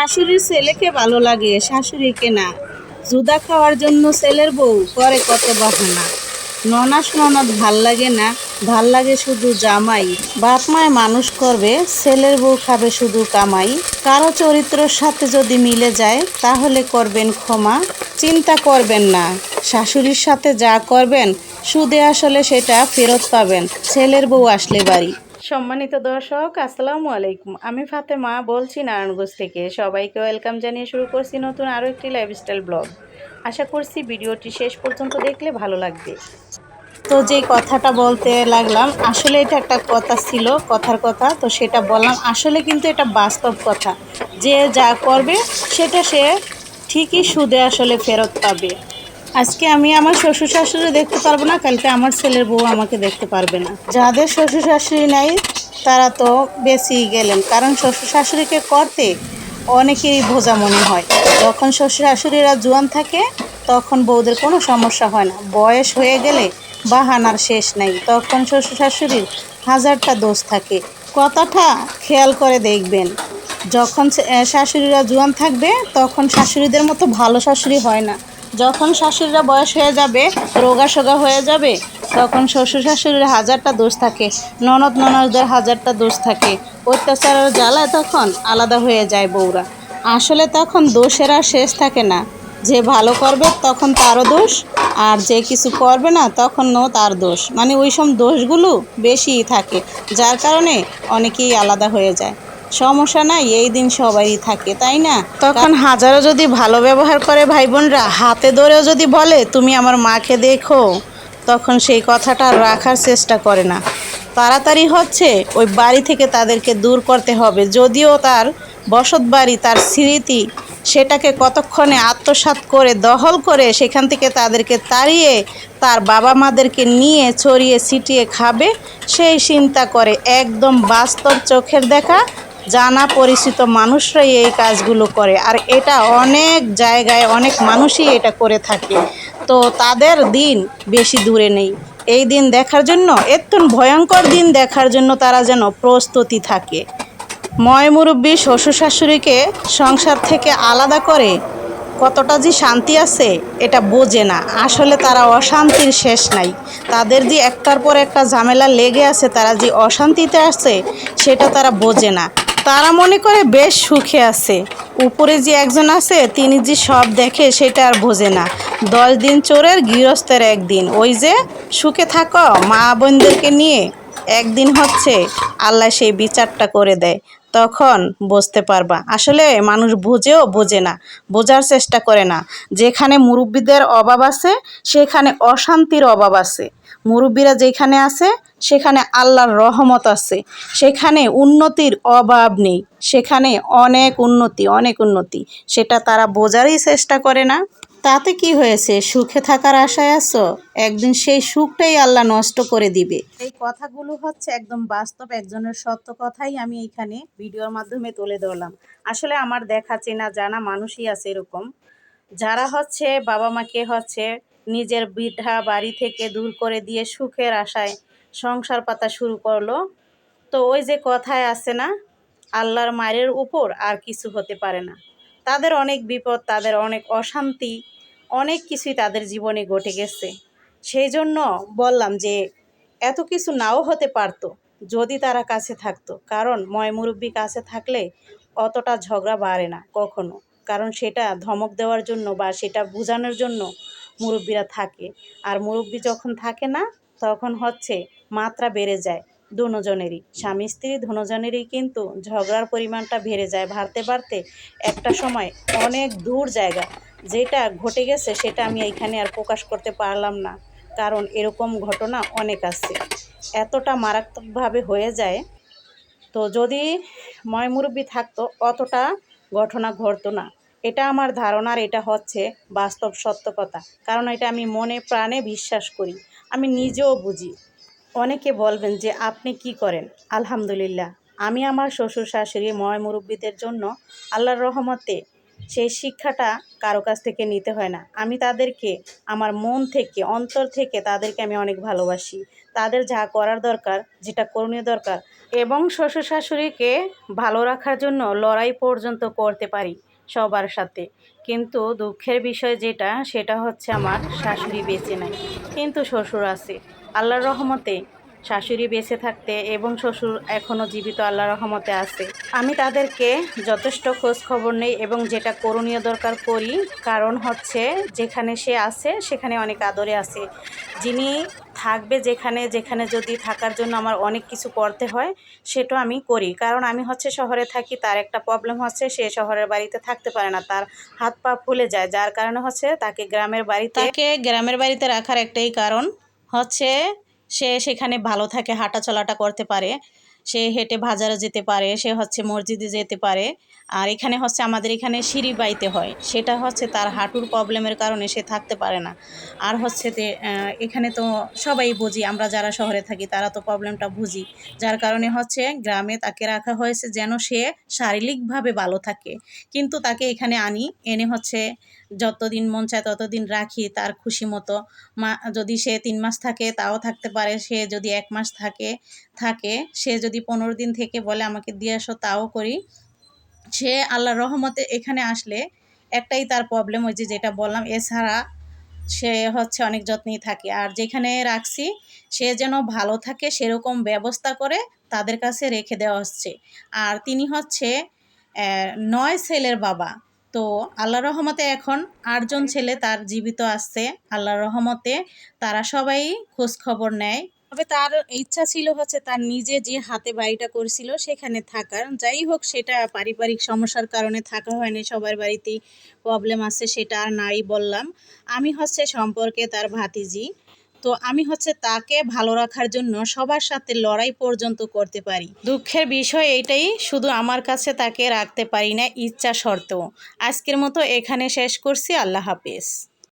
শাশুড়ির ছেলেকে ভালো লাগে, শাশুড়িকে না। জুদা খাওয়ার জন্য ছেলের বউ করে কত বাহানা। ননাস ননদ ভালো লাগে না, ভালো লাগে শুধু জামাই। বাপ মায় মানুষ করবে, ছেলের বউ খাবে শুধু কামাই। কারও চরিত্রের সাথে যদি মিলে যায়, তাহলে করবেন ক্ষমা। চিন্তা করবেন না, শাশুড়ির সাথে যা করবেন, সুদে আসলে সেটা ফেরত পাবেন। ছেলের বউ আসলে বাড়ি। সম্মানিত দর্শক, আসসালামু আলাইকুম। আমি ফাতেমা, বলছি নারায়ণগঞ্জ থেকে। সবাইকে ওয়েলকাম জানিয়ে শুরু করছি নতুন আরও একটি লাইফস্টাইল ব্লগ আশা করছি ভিডিওটি শেষ পর্যন্ত দেখলে ভালো লাগবে। তো যে কথাটা বলতে লাগলাম, আসলে এটা একটা কথা ছিল, কথার কথা, তো সেটা বললাম। আসলে কিন্তু এটা বাস্তব কথা। যে যা করবে, সেটা সে ঠিকই সুদে আসলে ফেরত পাবে। আজকে আমি আমার শ্বশুর শাশুড়ি দেখতে পারব না, কালকে আমার ছেলের বউ আমাকে দেখতে পারবে না। যাদের শ্বশুর শাশুড়ি নাই, তারা তো বেশি গেলেন। কারণ শ্বশুর শাশুড়িকে করতে অনেকেরই বোঝা মনে হয়। যখন শ্বশুর শাশুড়িরা জোয়ান থাকে, তখন বউদের কোনো সমস্যা হয় না। বয়স হয়ে গেলে বাহানার শেষ নাই। তখন শ্বশুর শাশুড়ির হাজারটা দোষ থাকে। কথাটা খেয়াল করে দেখবেন। যখন শাশুড়িরা জোয়ান থাকবে, তখন শাশুড়িদের মতো ভালো শাশুড়ি হয় না। যখন শাশুড়িরা বয়স হয়ে যাবে, রোগা সোগা হয়ে যাবে, তখন শ্বশুর শাশুড়ির হাজারটা দোষ থাকে, ননদ ননদদের হাজারটা দোষ থাকে। অত্যাচারের জ্বালায় তখন আলাদা হয়ে যায় বউরা। আসলে তখন দোষের আর শেষ থাকে না। যে ভালো করবে তখন তারও দোষ, আর যে কিছু করবে না তখন তখনও তার দোষ। মানে ওই সব দোষগুলো বেশিই থাকে, যার কারণে অনেকেই আলাদা হয়ে যায়। সমস্যা নাই এই দিন সবাই থাকে তাই না? তখন হাজারও যদি ভালো ব্যবহার করে ভাই বোনরা হাতে ধরেও যদি বলে তুমি আমার মাকে দেখো তখন সেই কথাটা রাখার চেষ্টা করে না। তাড়াতাড়ি হচ্ছে ওই বাড়ি থেকে তাদেরকে দূর করতে হবে। যদিও তার বসত বাড়ি তার স্মৃতি সেটাকে কতক্ষণে আত্মসাৎ করে দখল করে সেখান থেকে তাদেরকে তাড়িয়ে তার বাবা মাদেরকে নিয়ে ছড়িয়ে ছিটিয়ে খাবে সেই চিন্তা করে একদম বাস্তব চোখের দেখা জানা পরিচিত মানুষরাই এই কাজগুলো করে। আর এটা অনেক জায়গায় অনেক মানুষই এটা করে থাকে। তো তাদের দিন বেশি দূরে নেই। এই দিন দেখার জন্য এত ভয়ঙ্কর দিন দেখার জন্য তারা যেন প্রস্তুতি থাকে। ময় মুরব্বী শ্বশুর শাশুড়িকে সংসার থেকে আলাদা করে কতটা যে শান্তি আছে, এটা বোঝে না। আসলে তারা অশান্তির শেষ নাই। তাদের যে একটার পর একটা ঝামেলা লেগে আছে, তারা যে অশান্তিতে আছে, সেটা তারা বোঝে না। তারা মনে করে বেশ সুখে আছে। উপরে যে একজন আছে, তিনি যে সব দেখে সেটা আর বোঝে না। দশ দিন চোরের গৃহস্থের একদিন। ওই যে সুখে থাকো মা বোনদেরকে নিয়ে একদিন হচ্ছে আল্লাহ সেই বিচারটা করে দেয়। তখন বুঝতে পারবা। আসলে মানুষ বুঝেও বোঝে না, বোঝার চেষ্টা করে না। যেখানে মুরব্বীদের অভাব আছে, সেখানে অশান্তির অভাব আছে। মুরব্বীরা যেখানে আছে, সেখানে আল্লাহর রহমত আছে। সেখানে উন্নতির অভাব নেই। সেখানে অনেক উন্নতি অনেক উন্নতি। সেটা তারা বোঝারই চেষ্টা করে না। তাতে কি হয়েছে? সুখে থাকার আশায় আছো? একদিন সেই সুখটাই আল্লাহ নষ্ট করে দিবে। এই কথাগুলো হচ্ছে একদম বাস্তব, একজনের সত্য কথাই আমি এখানে ভিডিওর মাধ্যমে তুলে ধরলাম। আসলে আমার দেখা, চেনা, জানা মানুষই আছে এরকম। যারা হচ্ছে বাবা মাকে হচ্ছে নিজের বৃদ্ধা বাড়ি থেকে দূর করে দিয়ে সুখের আশায় সংসার পাতা শুরু করল। তো ওই যে কথায় আছে না, আল্লাহর মায়ের উপর আর কিছু হতে পারে না। তাদের অনেক বিপদ, তাদের অনেক অশান্তি অনেক কিছুই তাদের জীবনে ঘটে গেছে। সেই জন্য বললাম যে, এত কিছু নাও হতে পারতো যদি তারা কাছে থাকতো। কারণ ময় মুরব্বী কাছে থাকলে অতটা ঝগড়া বাড়ে না কখনো। কারণ সেটা ধমক দেওয়ার জন্য বা সেটা বোঝানোর জন্য মুরব্বীরা থাকে। আর মুরব্বী যখন থাকে না, তখন হচ্ছে মাত্রা বেড়ে যায়। দুজনেরই। স্বামী স্ত্রী দুজনেরই কিন্তু ঝগড়ার পরিমাণটা বেড়ে যায় বাড়তে বাড়তে একটা সময় অনেক দূর জায়গা। যেটা ঘটে গেছে সেটা আমি এইখানে আর প্রকাশ করতে পারলাম না। কারণ এরকম ঘটনা অনেক আছে। এতটা মারাত্মকভাবে হয়ে যায়। তো যদি ময় মুরব্বী থাকতো, অতটা ঘটনা ঘটতো না। এটা আমার ধারণার এটা হচ্ছে বাস্তব সত্য কথা। কারণ এটা আমি মনে প্রাণে বিশ্বাস করি। আমি নিজেও বুঝি। অনেকে বলবেন যে, আপনি কি করেন? আলহামদুলিল্লাহ, আমি আমার শ্বশুর শাশুড়ি ময় মুরব্বীদের জন্য আল্লাহর রহমতে সেই শিক্ষাটা কারও কাছ থেকে নিতে হয় না। আমি তাদেরকে, আমার মন থেকে, অন্তর থেকে তাদেরকে আমি অনেক ভালোবাসি। তাদের যা করার দরকার, যেটা করণীয় দরকার এবং শ্বশুর শাশুড়িকে ভালো রাখার জন্য লড়াই পর্যন্ত করতে পারি সবার সাথে। কিন্তু দুঃখের বিষয় যেটা, সেটা হচ্ছে আমার শাশুড়ি বেঁচে নাই, কিন্তু শ্বশুর আছে। আল্লাহর রহমতে শাশুড়ি বেঁচে থাকতে এবং শ্বশুর এখনও জীবিত আল্লাহর রহমতে আছে। আমি তাদেরকে যথেষ্ট খোঁজ খবর নেই এবং যেটা করণীয় দরকার করি, কারণ হচ্ছে যেখানে সে আছে, সেখানে অনেক আদরে আছে। যিনি থাকবে যেখানে যেখানে যদি থাকার জন্য আমার অনেক কিছু করতে হয়, সেটা আমি করি। কারণ আমি হচ্ছে শহরে থাকি, তার একটা প্রবলেম হচ্ছে, সে শহরের বাড়িতে থাকতে পারে না, তার হাত পা ফুলে যায়। যার কারণে হচ্ছে তাকে গ্রামের বাড়িতে তাকে গ্রামের বাড়িতে রাখার একটাই কারণ হচ্ছে সে সেখানে ভালো থাকে হাঁটাচলাটা করতে পারে। সে হেঁটে বাজারে যেতে পারে, সে হচ্ছে মসজিদে যেতে পারে। আর এখানে হচ্ছে আমাদের এখানে সিঁড়ি বাইতে হয়। সেটা হচ্ছে তার হাঁটুর প্রবলেমের কারণে সে থাকতে পারে না। আর হচ্ছে এখানে তো সবাই বুঝি, আমরা যারা শহরে থাকি তারা তো প্রবলেমটা বুঝি। যার কারণে হচ্ছে গ্রামে তাকে রাখা হয়েছে যেন সে শারীরিকভাবে ভালো থাকে। কিন্তু তাকে এখানে আনি, এনে হচ্ছে যতদিন মন চায় ততদিন রাখি তার খুশি মতো। মা, যদি সে তিন মাস থাকে তাও থাকতে পারে, সে যদি এক মাস থাকে থাকে, সে যদি পনেরো দিন থেকে বলে, আমাকে দিয়ে আসো, তাও করি। সে আল্লাহর রহমতে এখানে আসলে একটাই তার প্রবলেম যে যেটা বললাম, এছাড়া সে হচ্ছে অনেক যত্নেই থাকে। আর যেখানে রাখছি, সে যেন ভালো থাকে, সেরকম ব্যবস্থা করে তাদের কাছে রেখে দেওয়া হচ্ছে। আর তিনি হচ্ছে নয় ছেলের বাবা। তো আল্লাহ রহমতে এখন আটজন ছেলে তার জীবিত আসছে আল্লাহ রহমতে তারা সবাই খোঁজ খবর নেয়। তবে তার ইচ্ছা ছিল হচ্ছে তার নিজে যে হাতে বাড়িটা করছিল সেখানে থাকার। যাই হোক, সেটা পারিবারিক সমস্যার কারণে থাকা হয়নি, সবার বাড়িতেই প্রবলেম আছে সেটা আর নাই বললাম। আমি হচ্ছে সম্পর্কে তার ভাতিজি। তো আমি হচ্ছে তাকে ভালো রাখার জন্য সবার সাথে লড়াই পর্যন্ত করতে পারি। দুঃখের বিষয় এইটাই শুধু আমার কাছে তাকে রাখতে পারি না, ইচ্ছা সত্ত্বেও। আজকের মতো এখানে শেষ করছি, আল্লাহ হাফেজ।